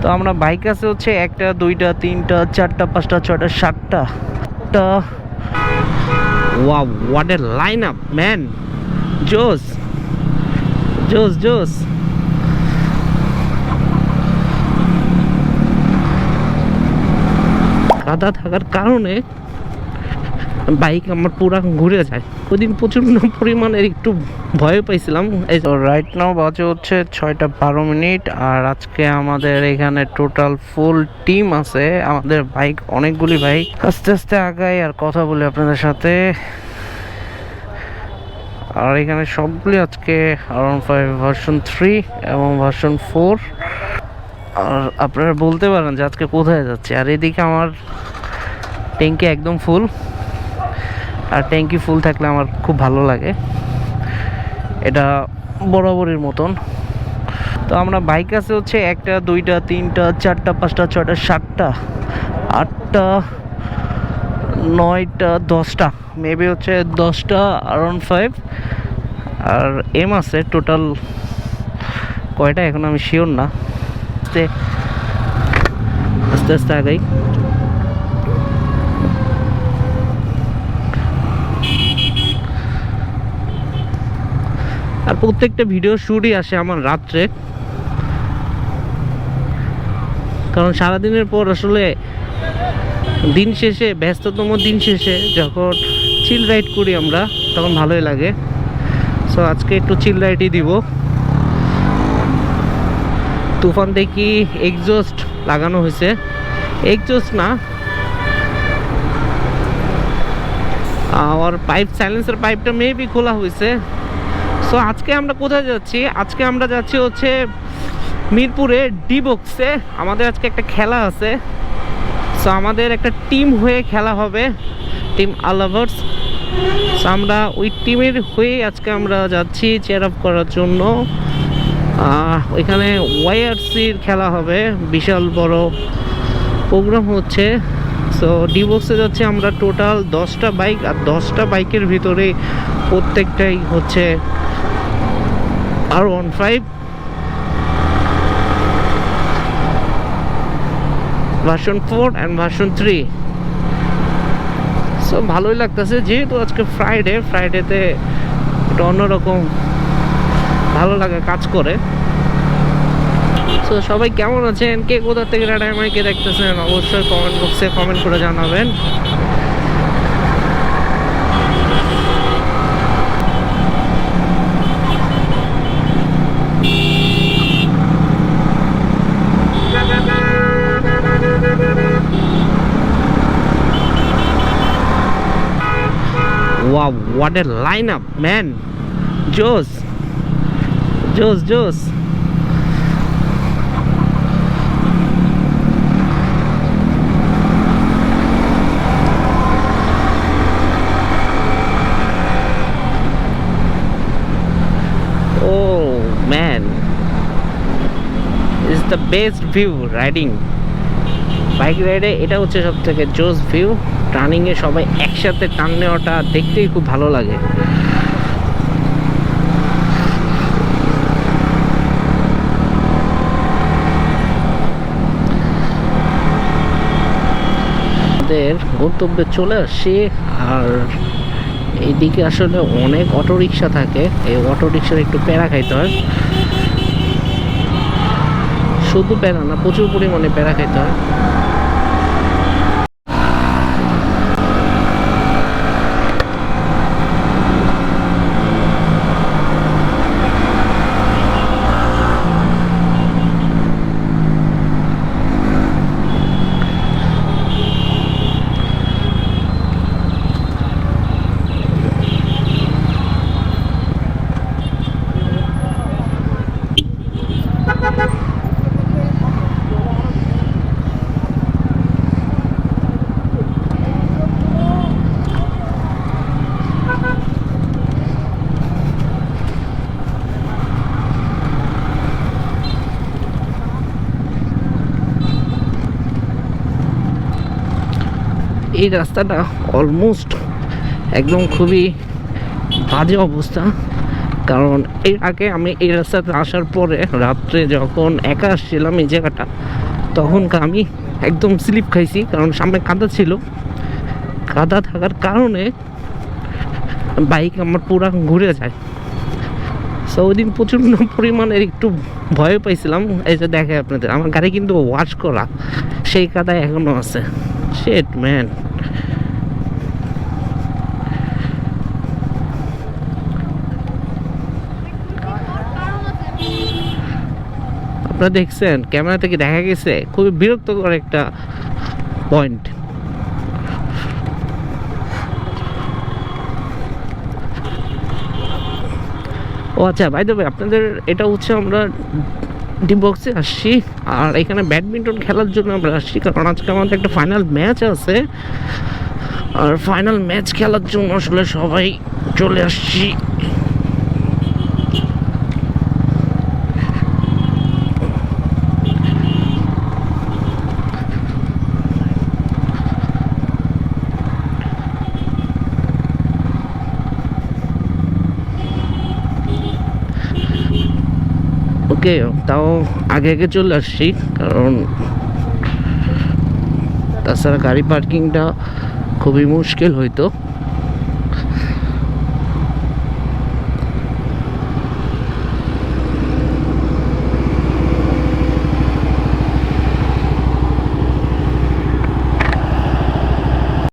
তো আমরা বাইক আছে হচ্ছে একটা, দুইটা, তিনটা, চারটা, পাঁচটা, ছয়টা, সাতটা। ওয়া what a line up man জোস জোস জোস। কাদা থাকার কারণে বাইক আমার পুরা ঘুরে যায়। ওদিন প্রচণ্ড পরিমাণের একটু ভয় পাইছিলাম। এই রাইট নাও বাজে হচ্ছে ছয়টা বারো মিনিট, আর আজকে আমাদের এখানে টোটাল ফুল টিম আছে। আমাদের বাইক অনেকগুলি বাইক আস্তে আস্তে আগাই আর কথা বলি আপনাদের সাথে। আর এখানে সবগুলি আজকে আরাউন্ড ফাইভ ভার্সন থ্রি এবং ভার্সন ফোর আর আপনারা বলতে পারেন যে আজকে কোথায় যাচ্ছে। আর এদিকে আমার ট্যাঙ্কি একদম ফুল আর ট্যাঙ্কি ফুল থাকলে আমার খুব ভালো লাগে। এটা বরাবরের মতন। তো আমরা বাইক আছে হচ্ছে একটা, দুইটা, তিনটা, চারটা, পাঁচটা, ছয়টা, সাতটা, আটটা, নয়টা, দশটা মেবি হচ্ছে দশটা আরাউন্ড ফাইভ আর এম আছে টোটাল কয়টা? এখন আমি শিওর না। আস্তে আস্তে আগাই। আর প্রত্যেকটা ভিডিও শুটই আসে আমার রাত্রে। কারণ সারাদিনের পর আসলে দিন শেষে, ব্যস্ততম দিন শেষে যখন চিল রাইড করি আমরা, তখন ভালোই লাগে। সো আজকে একটু চিল রাইডই দিব। তুফান দেখি এক্সজস্ট লাগানো হয়েছে। এক্সজস্ট না। আর পাইপ সাইলেন্সের পাইপটা মেবি খোলা হয়েছে। সো আজকে আমরা কোথায় যাচ্ছি? আজকে আমরা যাচ্ছি হচ্ছে মিরপুরে ডি বক্সে আমাদের আজকে একটা খেলা আছে। সো আমাদের একটা টিম হয়ে খেলা হবে। টিম আলাভার্স সো আমরা ওই টিমের হয়ে আজকে আমরা যাচ্ছি চেয়ার আপ করার জন্য। ওইখানে ওয়াইআরসির খেলা হবে। বিশাল বড় প্রোগ্রাম হচ্ছে। সো ডি বক্সে যাচ্ছে আমরা টোটাল দশটা বাইক আর দশটা বাইকের ভিতরে প্রত্যেকটাই হচ্ছে R one five. Version four and version three so ভালোই লাগতেছে। যেহেতু আজকে ফ্রাইডে ফ্রাইডেতে একটা অন্যরকম ভালো লাগে কাজ করে। তো সবাই কেমন আছেন? কে কোথা থেকে রাডাইমাইকে দেখতেছেন? অবশ্যই কমেন্ট বক্সে কমেন্ট করে জানাবেন। Wow, what a lineup, man. Joes. Joes, Joes. Oh man. Is the best view riding. Bike রাইডে এটা হচ্ছে সব থেকে জোস ভিউ। টার্নিংয়ে সবাই একসাথে টান নেওয়াটা দেখতেই খুব ভালো লাগে। গন্তব্যে চলে আসছি, আর এইদিকে আসলে অনেক অটো রিক্সা থাকে। এই অটো রিক্সার একটু প্যারা খাইতে হয়। শুধু প্যারা না, প্রচুর পরিমাণে প্যারা খাইতে হয়। এই রাস্তাটা অলমোস্ট একদম খুবই বাজে অবস্থা। কারণ এর আগে আমি এই রাস্তাতে আসার পরে রাত্রে যখন একা আসছিলাম এই জায়গাটা, তখন আমি একদম স্লিপ খাইছি, কারণ সামনে কাদা ছিল। কাদা থাকার কারণে বাইক আমার পুরা ঘুরে যায়। সো ওই দিন প্রচণ্ড পরিমাণের একটু ভয় পাইছিলাম। এই যে দেখে আপনাদের, আমার গাড়ি কিন্তু ওয়াশ করা, সেই কাদায় এখনও আছে। শেট ম্যান আপনারা দেখছেন, ক্যামেরা থেকে দেখা গেছে, খুবই বিরক্তকর একটা পয়েন্ট ও আচ্ছা ভাই দেবে আপনাদের এটা হচ্ছে আমরা বক্সে আসছি, আর এখানে ব্যাডমিন্টন খেলার জন্য আমরা আসছি, কারণ আজকে আমাদের একটা ফাইনাল ম্যাচ আছে। আর ফাইনাল ম্যাচ খেলার জন্য আসলে সবাই চলে আসছি। ওকে তাও আগে আগে চলে আসছি কারণ তাছাড়া গাড়ি পার্কিংটা খুবই মুশকিল হইতো।